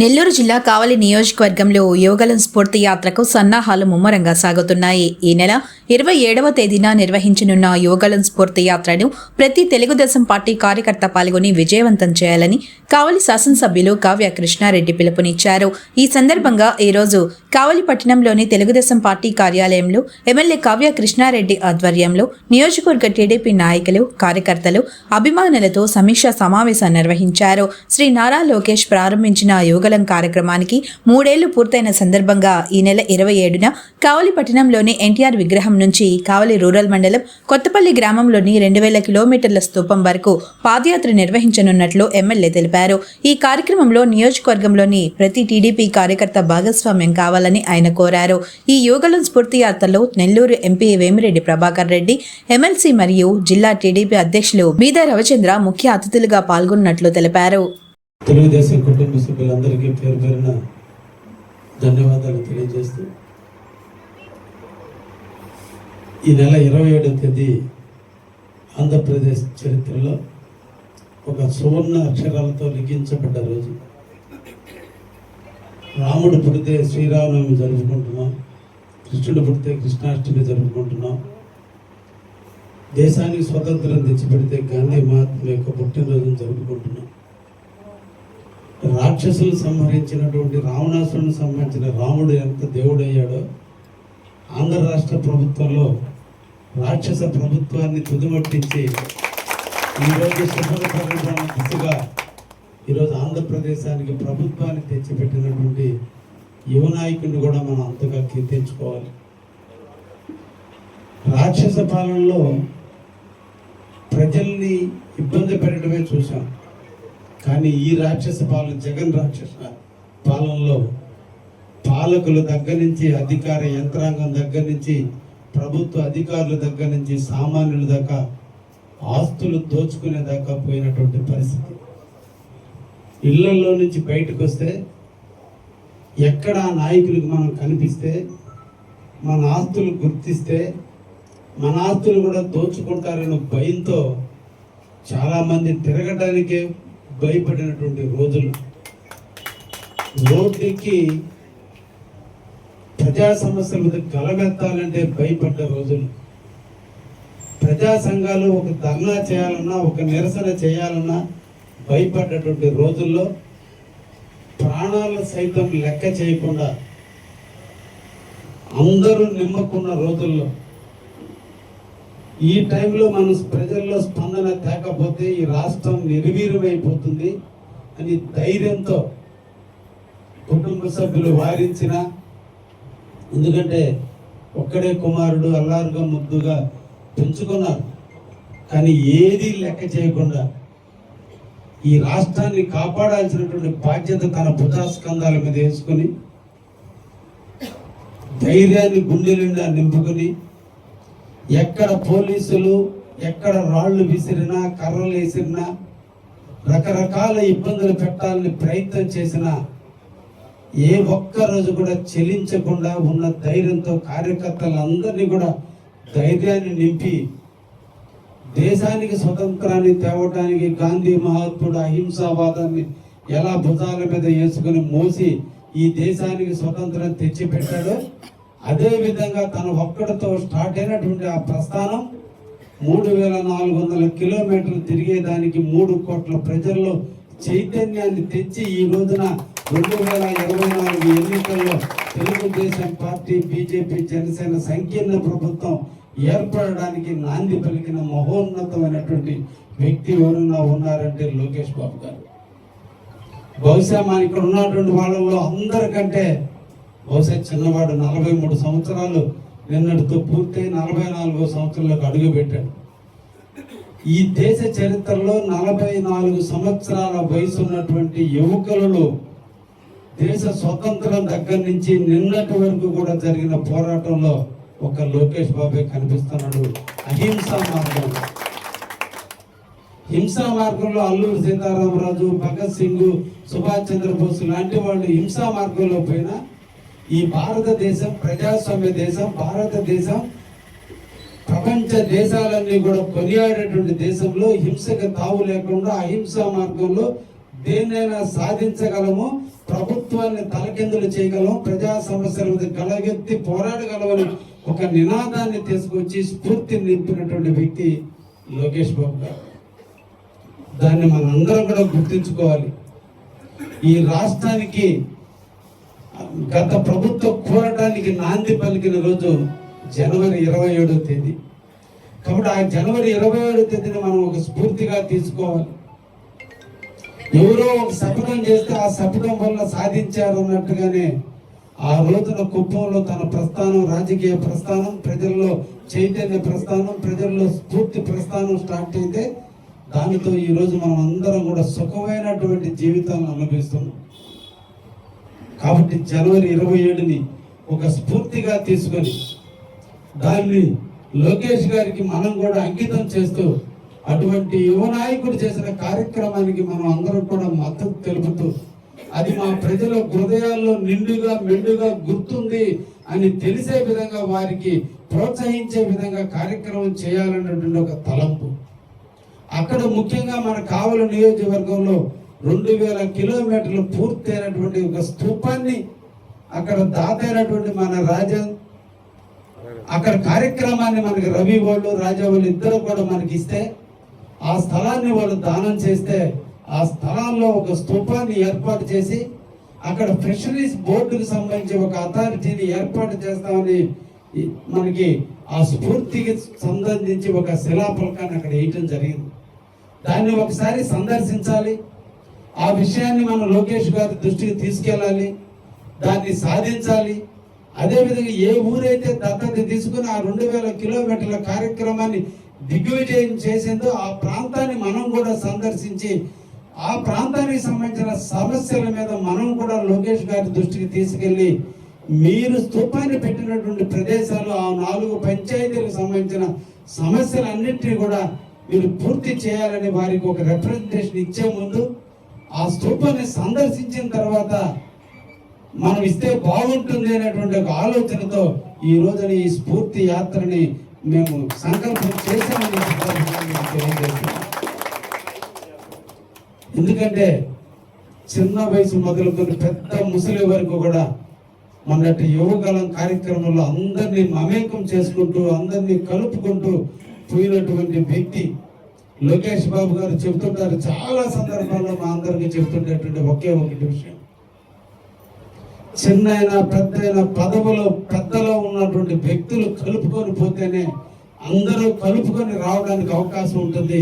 నెల్లూరు జిల్లా కావలి నియోజకవర్గంలో యోగలం స్ఫూర్తి యాత్రకు సన్నాహాలు ముమ్మరంగా సాగుతున్నాయి. ఈ నెల ఇరవై ఏడవ తేదీన నిర్వహించనున్న యోగలం స్ఫూర్తి యాత్రను ప్రతి తెలుగుదేశం పార్టీ కార్యకర్త పాల్గొని విజయవంతం చేయాలని కావలి శాసనసభ్యులు కావ్య కృష్ణారెడ్డి పిలుపునిచ్చారు. ఈ సందర్భంగా ఈరోజు కావలి పట్టణంలోని తెలుగుదేశం పార్టీ కార్యాలయంలో ఎమ్మెల్యే కావ్య కృష్ణారెడ్డి ఆధ్వర్యంలో నియోజకవర్గ టీడీపీ నాయకులు కార్యకర్తలు అభిమానులతో సమీక్షా సమావేశం నిర్వహించారు. శ్రీ నారా లోకేష్ ప్రారంభించిన యోగలం కార్యక్రమానికి మూడేళ్ళు పూర్తయిన సందర్భంగా ఈ నెల ఇరవై ఏడున కావలిపట్టణంలోని ఎన్టీఆర్ విగ్రహం నుంచి కావలి రూరల్ మండలం కొత్తపల్లి గ్రామంలోని రెండు వేల కిలోమీటర్ల స్తూపం వరకు పాదయాత్ర నిర్వహించనున్నట్లు ఎమ్మెల్యే తెలిపారు. ఈ కార్యక్రమంలో నియోజకవర్గంలోని ప్రతి టీడీపీ కార్యకర్త భాగస్వామ్యం కావాలి కావాలని ఆయన కోరారు. ఈ యోగలం స్ఫూర్తి యాత్రలో నెల్లూరు ఎంపీ వేమిరెడ్డి ప్రభాకర్ రెడ్డి ఎమ్మెల్సీ మరియు జిల్లా టీడీపీ అధ్యక్షులు బీదా రవిచంద్ర ముఖ్య అతిథులుగా పాల్గొన్నట్లు తెలిపారు. తెలుగుదేశం కుటుంబ సభ్యులందరికీ పేరు పేరున ధన్యవాదాలు తెలియజేస్తూ ఈ నెల ఇరవై ఏడవ తేదీ ఆంధ్రప్రదేశ్ చరిత్రలో ఒక సువర్ణ అక్షరాలతో లిఖించబడ్డ రోజు. రాముడు పుడితే శ్రీరామనవమి జరుపుకుంటున్నాం. కృష్ణుడు పుడితే కృష్ణాష్టమి జరుపుకుంటున్నాం. దేశానికి స్వతంత్రం తెచ్చిపెడితే గాంధీ మహాత్మ యొక్క పుట్టినరోజును జరుపుకుంటున్నాం. రాక్షసులు సంహరించినటువంటి రావణాసురుని సంహరించిన రాముడు ఎంత దేవుడయ్యాడో ఆంధ్ర రాష్ట్ర ప్రభుత్వంలో రాక్షస ప్రభుత్వాన్ని తుదిమట్టించి ఈరోజు శుభ్రపరణ దిశగా ఈరోజు ఆంధ్రప్రదేశానికి ప్రభుత్వాన్ని తెచ్చిపెట్టినటువంటి యువ నాయకుడిని కూడా మనం అంతగా కీర్తించుకోవాలి. రాక్షస పాలనలో ప్రజల్ని ఇబ్బంది పెట్టడమే చూసాం కానీ ఈ రాక్షస పాలన జగన్ రాక్షస పాలనలో పాలకుల దగ్గర నుంచి అధికార యంత్రాంగం దగ్గర నుంచి ప్రభుత్వ అధికారుల దగ్గర నుంచి సామాన్యుల దాకా ఆస్తులు దోచుకునే దాకా పోయినటువంటి పరిస్థితి. ఇళ్ళలో నుంచి బయటకు వస్తే ఎక్కడ నాయకులకు మనం కనిపిస్తే మన ఆస్తులు గుర్తిస్తే మన ఆస్తులు కూడా దోచుకుంటారనే భయంతో చాలామంది తిరగడానికే భయపడినటువంటి రోజులు. రోడ్డుకి ప్రజా సమస్యల మీద గలమెత్తాలంటే భయపడ్డ రోజులు. ప్రజా సంఘాలు ఒక ధర్నా చేయాలన్నా ఒక నిరసన చేయాలన్నా భయపడ్డటువంటి రోజుల్లో ప్రాణాలు సైతం లెక్క చేయకుండా అందరూ నిమ్మకున్న రోజుల్లో ఈ టైంలో మనం ప్రజల్లో స్పందన తేకపోతే ఈ రాష్ట్రం నిర్వీర్యమైపోతుంది అని ధైర్యంతో కుటుంబ సభ్యులు వారించిన ఎందుకంటే ఒక్కడే కుమారుడు అల్లారుగా ముద్దుగా పెంచుకున్నారు. కానీ ఏది లెక్క చేయకుండా ఈ రాష్ట్రాన్ని కాపాడాల్సినటువంటి బాధ్యత తన భుజాస్కంధాల మీద వేసుకొని ధైర్యాన్ని గుండె నిండా నింపుకొని ఎక్కడ పోలీసులు ఎక్కడ రాళ్ళు విసిరినా కర్రలు వేసిరినా రకరకాల ఇబ్బందులు పెట్టాలని ప్రయత్నం చేసినా ఏ ఒక్క రోజు కూడా చెలించకుండా ఉన్న ధైర్యంతో కార్యకర్తలందరినీ కూడా ధైర్యాన్ని నింపి దేశానికి స్వతంత్రాన్ని తేవటానికి గాంధీ మహాత్ముడు అహింసావాదాన్ని ఎలా భుజాల మీద వేసుకుని మోసి ఈ దేశానికి స్వతంత్రం తెచ్చిపెట్టాడో అదేవిధంగా తన ఒక్కడితో స్టార్ట్ అయినటువంటి ఆ ప్రస్థానం మూడు వేల నాలుగు వందల కిలోమీటర్లు తిరిగేదానికి మూడు కోట్ల ప్రజల్లో చైతన్యాన్ని తెచ్చి ఈ రోజున రెండు వేల ఇరవై నాలుగు ఎన్నికల్లో తెలుగుదేశం పార్టీ బీజేపీ జనసేన సంకీర్ణ ప్రభుత్వం ఏర్పడడానికి నాంది పలికిన మహోన్నతమైనటువంటి వ్యక్తి ఎవరైనా ఉన్నారంటే లోకేష్ బాబు గారు. బహుశా మన ఇక్కడ ఉన్నటువంటి వాళ్ళలో అందరికంటే బహుశా చిన్నవాడు నలభై మూడు సంవత్సరాలు నిన్నటితో పూర్తయి నలభై నాలుగో సంవత్సరంలోకి అడుగుపెట్టాడు ఈ దేశ చరిత్రలో నలభై నాలుగు సంవత్సరాల వయసు ఉన్నటువంటి యువకులలో దేశ స్వతంత్రం దగ్గర నుంచి నిన్నటి వరకు కూడా జరిగిన పోరాటంలో ఒక లోకేష్ బాబే కనిపిస్తున్నాడు. అహింస మార్గం. హింసా మార్గంలో అల్లూరు సీతారామరాజు భగత్ సింగ్ సుభాష్ చంద్రబోస్ లాంటి వాళ్ళు హింసా మార్గంలో పోయిన ఈ భారతదేశం ప్రజాస్వామ్య దేశం భారతదేశం ప్రపంచ దేశాలన్నీ కూడా కొనియాడేటువంటి దేశంలో హింసకు తావు లేకుండా అహింసా మార్గంలో దేన్నైనా సాధించగలము ప్రభుత్వాన్ని తలకిందులు చేయగలం ప్రజా సమస్యల మీద గలగెత్తి పోరాడగలమని ఒక నినాదాన్ని తీసుకొచ్చి స్ఫూర్తిని నింపినటువంటి వ్యక్తి లోకేష్ బాబు గారు. దాన్ని మనందరం కూడా గుర్తించుకోవాలి. ఈ రాష్ట్రానికి గత ప్రభుత్వం కోరటానికి నాంది పలికిన రోజు జనవరి ఇరవై ఏడో తేదీ. కాబట్టి ఆ జనవరి ఇరవై ఏడో తేదీని మనం ఒక స్ఫూర్తిగా తీసుకోవాలి. ఎవరో ఒక శపథం చేస్తే ఆ శపథం వల్ల సాధించారు అన్నట్టుగానే ఆ రోజున కుప్పంలో తన ప్రస్థానం రాజకీయ ప్రస్థానం ప్రజల్లో చైతన్య ప్రస్థానం ప్రజల్లో స్ఫూర్తి ప్రస్థానం స్టార్ట్ అయితే దానితో ఈరోజు మనం అందరం కూడా సుఖమైనటువంటి జీవితాలను అనుభవిస్తున్నాం. కాబట్టి జనవరి ఇరవై ఏడుని ఒక స్ఫూర్తిగా తీసుకొని దాన్ని లోకేష్ గారికి మనం కూడా అంకితం చేస్తూ అటువంటి యువ నాయకుడు చేసిన కార్యక్రమానికి మనం అందరం కూడా మద్దతు తెలుపుతూ అది మా ప్రజల హృదయాల్లో నిండుగా మెండుగా గుర్తుంది అని తెలిసే విధంగా వారికి ప్రోత్సహించే విధంగా కార్యక్రమం చేయాలన్నటువంటి ఒక తలంపు. అక్కడ ముఖ్యంగా మన కావల నియోజకవర్గంలో రెండు వేల కిలోమీటర్లు పూర్తయినటువంటి ఒక స్థూపాన్ని అక్కడ దాతైనటువంటి మన రాజా అక్కడ కార్యక్రమాన్ని మనకి రవి వాళ్ళు రాజా వాళ్ళు ఇద్దరు కూడా మనకి ఇస్తే ఆ స్థలాన్ని వాళ్ళు దానం చేస్తే ఆ స్థలాల్లో ఒక స్థూపాన్ని ఏర్పాటు చేసి అక్కడ ఫిషరీస్ బోర్డుకు సంబంధించి ఒక అథారిటీని ఏర్పాటు చేస్తామని మనకి ఆ స్ఫూర్తికి సంబంధించి ఒక శిలాఫలకాన్ని అక్కడ వేయటం జరిగింది. దాన్ని ఒకసారి సందర్శించాలి. ఆ విషయాన్ని మనం లోకేష్ గారి దృష్టికి తీసుకెళ్ళాలి. దాన్ని సాధించాలి. అదేవిధంగా ఏ ఊరైతే దత్తత తీసుకుని ఆ రెండు వేల కిలోమీటర్ల కార్యక్రమాన్ని దిగ్విజయం చేసిందో ఆ ప్రాంతాన్ని మనం కూడా సందర్శించి ఆ ప్రాంతానికి సంబంధించిన సమస్యల మీద మనం కూడా లోకేష్ గారి దృష్టికి తీసుకెళ్ళి మీరు స్థూపాన్ని పెట్టినటువంటి ప్రదేశాలు ఆ నాలుగు పంచాయతీలకు సంబంధించిన సమస్యలన్నింటినీ కూడా మీరు పూర్తి చేయాలని వారికి ఒక రిప్రజెంటేషన్ ఇచ్చే ముందు ఆ స్థూపాన్ని సందర్శించిన తర్వాత మనం ఇస్తే బాగుంటుంది అనేటువంటి ఒక ఆలోచనతో ఈ రోజున ఈ స్ఫూర్తి యాత్రని మేము సంకల్పం చేశామని తెలియజేస్తున్నాం. ఎందుకంటే చిన్న వయసు మొదలుకొని పెద్ద ముసలి వరకు కూడా మొన్నటి యువకాలం కార్యక్రమంలో అందరినీ మమేకం చేసుకుంటూ అందరినీ కలుపుకుంటూ పోయినటువంటి వ్యక్తి లోకేష్ బాబు గారు చెప్తుంటారు చాలా సందర్భాల్లో మా అందరికీ చెప్తుండేటువంటి ఒకే ఒకటి విషయం. చిన్నైనా పెద్దైన పదవులో పెద్దలో ఉన్నటువంటి వ్యక్తులు కలుపుకొని పోతేనే అందరూ కలుపుకొని రావడానికి అవకాశం ఉంటుంది.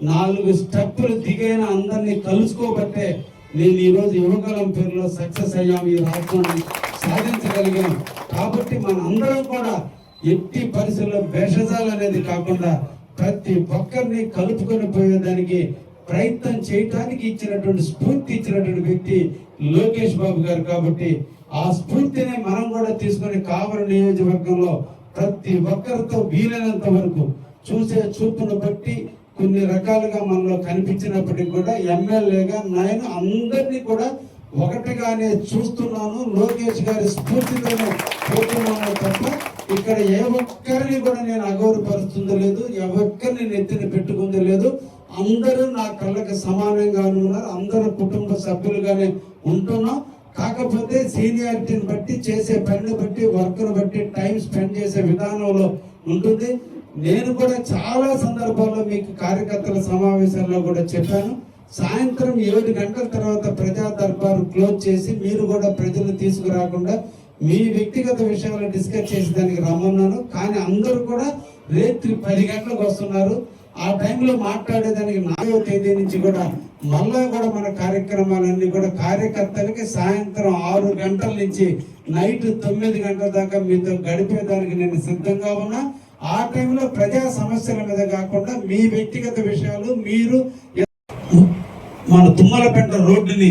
నాలుగు స్టెప్పులు దిగైన అందరినీ కలుసుకోబట్టే నేను ఈరోజు యువకాలం పేరులో సక్సెస్ అయ్యాం ఈ రాష్ట్రాన్ని సాధించగలిగాం. కాబట్టి మన అందరం కూడా ఎట్టి పరిస్థితుల్లో భేషజాలు అనేది కాకుండా ప్రతి ఒక్కరిని కలుపుకొని పోయేదానికి ప్రయత్నం చేయటానికి ఇచ్చినటువంటి స్ఫూర్తి ఇచ్చినటువంటి వ్యక్తి లోకేష్ బాబు గారు కాబట్టి ఆ స్ఫూర్తిని మనం కూడా తీసుకొని కావలి నియోజకవర్గంలో ప్రతి ఒక్కరితో వీలైనంత వరకు చూసే చూపును బట్టి కొన్ని రకాలుగా మనలో కనిపించినప్పటికీ కూడా ఎమ్మెల్యేగా నేను అందరినీ కూడా ఒకటిగానే చూస్తున్నాను. లోకేష్ గారి స్ఫూర్తితోనే పోతున్నాను తప్ప ఇక్కడ ఏ ఒక్కరిని కూడా నేను అగౌరవపరుస్తుంది లేదు ఎవరిని నెత్తిన పెట్టుకుంది లేదు. అందరూ నా కళ్ళకి సమానంగానే ఉన్నారు. అందరూ కుటుంబ సభ్యులుగానే ఉంటున్నాం. కాకపోతే సీనియారిటీని బట్టి చేసే పనిని బట్టి వర్క్ను బట్టి టైం స్పెండ్ చేసే విధానంలో ఉంటుంది. నేను కూడా చాలా సందర్భాల్లో మీకు కార్యకర్తల సమావేశాల్లో కూడా చెప్పాను. సాయంత్రం ఏడు గంటల తర్వాత ప్రజా దర్బారు క్లోజ్ చేసి మీరు కూడా ప్రజలు తీసుకురాకుండా మీ వ్యక్తిగత విషయాలు డిస్కస్ చేసి దానికి రమ్మన్నాను. కానీ అందరూ కూడా రేత్రి పది గంటలకు వస్తున్నారు. ఆ టైంలో మాట్లాడేదానికి నాలుగో తేదీ నుంచి కూడా మళ్ళా కూడా మన కార్యక్రమాలన్నీ కూడా కార్యకర్తలకి సాయంత్రం ఆరు గంటల నుంచి నైట్ తొమ్మిది గంటల దాకా మీతో గడిపేదానికి నేను సిద్ధంగా ఉన్నా. ఆ టైంలో ప్రజా సమస్యల మీద కాకుండా మీ వ్యక్తిగత విషయాలు మీరు మన తుమ్మలపెంట రోడ్డుని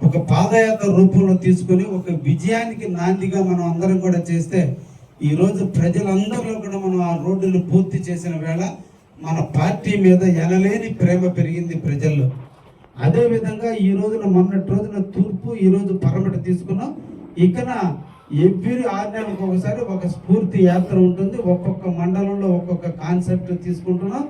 ఒక పాదయాత్ర రూపంలో తీసుకొని ఒక విజయానికి నాందిగా మనం అందరం కూడా చేస్తే ఈరోజు ప్రజలందరిలో కూడా మనం ఆ రోడ్డును పూర్తి చేసిన వేళ మన పార్టీ మీద ఎనలేని ప్రేమ పెరిగింది ప్రజల్లో. అదేవిధంగా ఈ రోజున మొన్నటి రోజున తూర్పు ఈరోజు పరమటి తీసుకున్నాం. ఇకన ఎవ్రీ ఆరు నెలలకు ఒకసారి ఒక స్ఫూర్తి యాత్ర ఉంటుంది. ఒక్కొక్క మండలంలో ఒక్కొక్క కాన్సెప్ట్ తీసుకుంటున్నాం.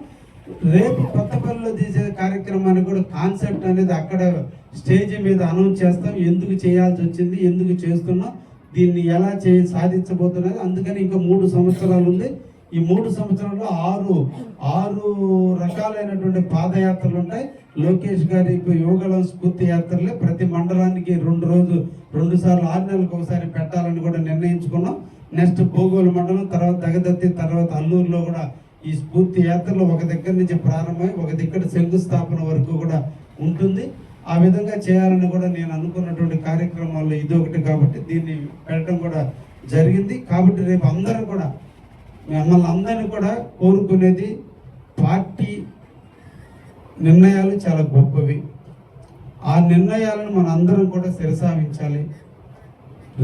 రేపు కొత్తపల్లిలో తీసే కార్యక్రమానికి కూడా కాన్సెప్ట్ అనేది అక్కడ స్టేజ్ మీద అనౌన్స్ చేస్తాం. ఎందుకు చేయాల్సి వచ్చింది? ఎందుకు చేస్తున్నాం? దీన్ని ఎలా చే సాధించబోతున్నది? అందుకని ఇంకా మూడు సంవత్సరాలు ఉంది. ఈ మూడు సంవత్సరాల్లో ఆరు ఆరు రకాలైనటువంటి పాదయాత్రలు ఉంటాయి. లోకేష్ గారి యోగళం స్ఫూర్తి యాత్రలే ప్రతి మండలానికి రెండు రోజు రెండు సార్లు ఆరు నెలలకు ఒకసారి పెట్టాలని కూడా నిర్ణయించుకున్నాం. నెక్స్ట్ భూగోళ మండలం తర్వాత దగదత్తి తర్వాత అల్లూరులో కూడా ఈ స్ఫూర్తి యాత్రలో ఒక దగ్గర నుంచి ప్రారంభమై ఒక దగ్గర శంకుస్థాపన వరకు కూడా ఉంటుంది. ఆ విధంగా చేయాలని కూడా నేను అనుకున్నటువంటి కార్యక్రమాల్లో ఇది ఒకటి కాబట్టి దీన్ని పెట్టడం కూడా జరిగింది. కాబట్టి రేపు అందరూ కూడా మిమ్మల్ని అందరినీ కూడా కోరుకునేది పార్టీ నిర్ణయాలు చాలా గొప్పవి. ఆ నిర్ణయాలను మన అందరం కూడా శిరసావించాలి.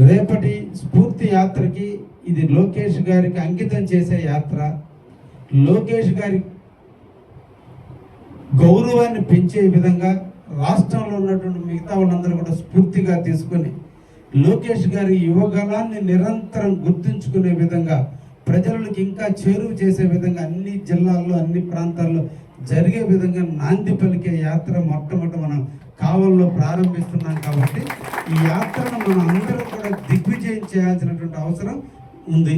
రేపటి స్ఫూర్తి యాత్రకి ఇది లోకేష్ గారికి అంకితం చేసే యాత్ర. లోకేష్ గారి గౌరవాన్ని పెంచే విధంగా రాష్ట్రంలో ఉన్నటువంటి మిగతా వాళ్ళందరూ కూడా స్ఫూర్తిగా తీసుకొని లోకేష్ గారి యువగలాన్ని నిరంతరం గుర్తుంచుకునే విధంగా ప్రజలకు ఇంకా చేరువ చేసే విధంగా అన్ని జిల్లాల్లో అన్ని ప్రాంతాల్లో జరిగే విధంగా నాంది పలికే యాత్ర మొట్టమొదటి మనం కావల్లో ప్రారంభిస్తున్నాం కాబట్టి ఈ యాత్రను మనం అందరం కూడా దిగ్విజయం చేయాల్సినటువంటి అవసరం ఉంది.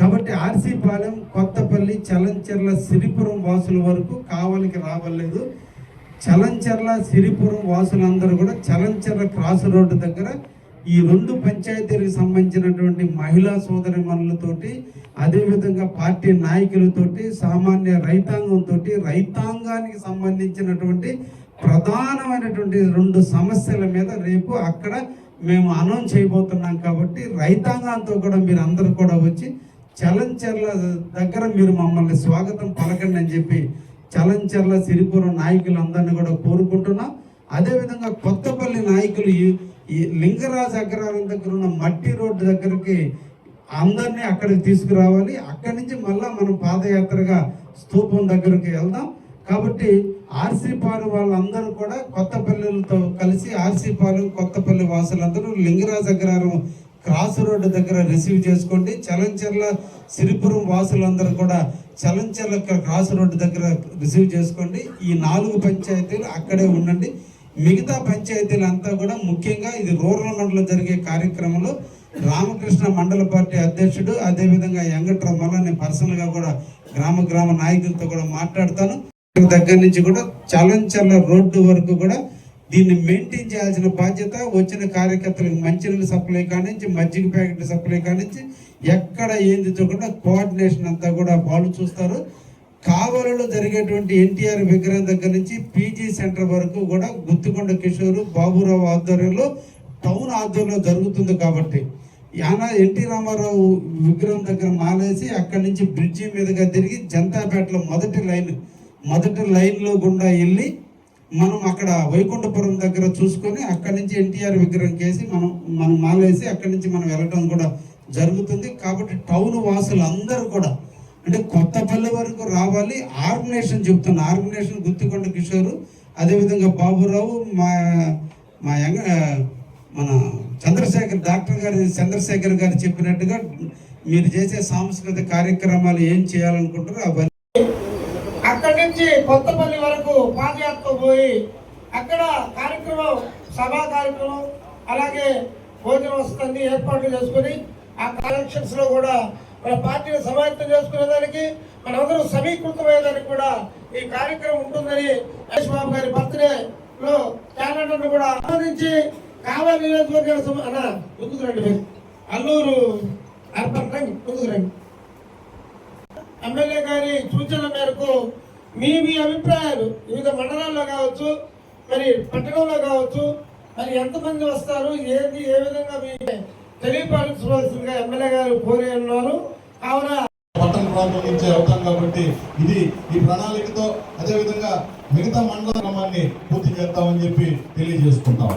కాబట్టి ఆర్సీ పాలెం కొత్తపల్లి చలంచెర్ల సిరిపురం వాసుల వరకు కావలికి రావలేదు. చలంచెర్ల సిరిపురం వాసులందరూ కూడా చలంచెర్ల క్రాస్ రోడ్డు దగ్గర ఈ రెండు పంచాయతీలకు సంబంధించినటువంటి మహిళా సోదరి మనులతోటి అదేవిధంగా పార్టీ నాయకులతోటి సామాన్య రైతాంగంతో రైతాంగానికి సంబంధించినటువంటి ప్రధానమైనటువంటి రెండు సమస్యల మీద రేపు అక్కడ మేము అనౌన్స్ చేయబోతున్నాం కాబట్టి రైతాంగంతో కూడా మీరు అందరూ కూడా వచ్చి చలంచెర్ల దగ్గర మీరు మమ్మల్ని స్వాగతం పలకండి అని చెప్పి చలంచెర్ల సిరిపురం నాయకులందరినీ కూడా కోరుకుంటున్నాం. అదేవిధంగా కొత్తపల్లి నాయకులు ఈ- లింగరాజ్ లింగరాజు అగ్రహారం దగ్గర ఉన్న మట్టి రోడ్డు దగ్గరికి అందరినీ అక్కడికి తీసుకురావాలి. అక్కడి నుంచి మళ్ళా మనం పాదయాత్రగా స్తూపం దగ్గరికి వెళ్దాం. కాబట్టి ఆర్సీ పాలు వాళ్ళందరూ కూడా కొత్తపల్లితో కలిసి ఆర్సీ పాలు కొత్తపల్లి వాసులందరూ లింగరాజు అగ్రహారం క్రాస్ రోడ్డు దగ్గర రిసీవ్ చేసుకోండి. చలంచెర్ల సిరిపురం వాసులందరూ కూడా చలంచెర్ల క్రాస్ రోడ్డు దగ్గర రిసీవ్ చేసుకోండి. ఈ నాలుగు పంచాయతీలు అక్కడే ఉండండి. మిగతా పంచాయతీలంతా కూడా ముఖ్యంగా ఇది రూరల్ మండలం జరిగే కార్యక్రమంలో రామకృష్ణ మండల పార్టీ అధ్యక్షుడు అదేవిధంగా ఎంగట్ర మళ్ళీ నేను పర్సనల్గా కూడా గ్రామ గ్రామ నాయకులతో కూడా మాట్లాడతాను. దగ్గర నుంచి కూడా చలంచర్ల రోడ్డు వరకు కూడా దీన్ని మెయింటైన్ చేయాల్సిన బాధ్యత వచ్చిన కార్యకర్తలకు మంచినీళ్ళు సప్లై కానించి మజ్జిగ ప్యాకెట్ సప్లై కానించి ఎక్కడ ఏంది చూడకుండా కోఆర్డినేషన్ అంతా కూడా వాళ్ళు చూస్తారు. కావలలో జరిగేటువంటి ఎన్టీఆర్ విగ్రహం దగ్గర నుంచి పీజీ సెంటర్ వరకు కూడా గుత్తికొండ కిషోరు బాబురావు ఆధ్వర్యంలో టౌన్ ఆధ్వర్యంలో జరుగుతుంది కాబట్టి. యానా ఎన్టీ రామారావు విగ్రహం దగ్గర మాలేసి అక్కడి నుంచి బ్రిడ్జి మీదుగా తిరిగి జనతాపేటలో మొదటి లైన్ మొదటి లైన్లో గుండా వెళ్ళి మనం అక్కడ వైకుంఠపురం దగ్గర చూసుకొని అక్కడి నుంచి ఎన్టీఆర్ విగ్రహం కేసి మనం మనం మాలేసి అక్కడి నుంచి మనం వెళ్ళటం కూడా జరుగుతుంది. కాబట్టి టౌన్ వాసులు అందరూ కూడా అంటే కొత్తపల్లి వరకు రావాలి. ఆర్గనైజేషన్ చెప్తున్నా. ఆర్గనైజేషన్ గుత్తికొండ కిషోరు అదేవిధంగా బాబురావు మా మా యంగ మన చంద్రశేఖర్ డాక్టర్ గారి చంద్రశేఖర్ గారు చెప్పినట్టుగా మీరు చేసే సాంస్కృతిక కార్యక్రమాలు ఏం చేయాలనుకుంటారో అవన్నీ. అక్కడి నుంచి కొత్తపల్లి వరకు పాదయాత్ర పోయి అక్కడ కార్యక్రమం సభా కార్యక్రమం అలాగే భోజన వస్తుంది ఏర్పాట్లు చేసుకుని ఆ కలెక్షన్స్లో కూడా మన పార్టీని సమాయత్తం చేసుకునేదానికి మనందరూ సమీకృతమయ్యేదానికి కూడా ఈ కార్యక్రమం ఉంటుందని మహేష్ బాబు గారి బర్త్డే లో క్యాలెండర్ కూడా ఆమోదించి కావాలి నియోజకవర్గాల అన్న ముందుకు రండి మీరు. అల్లూరు అర్బన్ రండి ముందుకు రండి ఎమ్మెల్యే గారి సూచనల మేరకు మీ మీ అభిప్రాయాలు వివిధ మండలాల్లో కావచ్చు మరి పట్టణంలో కావచ్చు మరి ఎంతమంది వస్తారు ఏది ఏ విధంగా మీ తెలియపరచవలసిందిగా ఎమ్మెల్యే గారు కోరి ఉన్నారు. కావున పట్టణ ప్రారంభించే అవుతాం కాబట్టి ఇది ఈ ప్రణాళికతో అదేవిధంగా మిగతా మండల క్రమాన్ని పూర్తి చేస్తామని చెప్పి తెలియజేసుకుంటాం.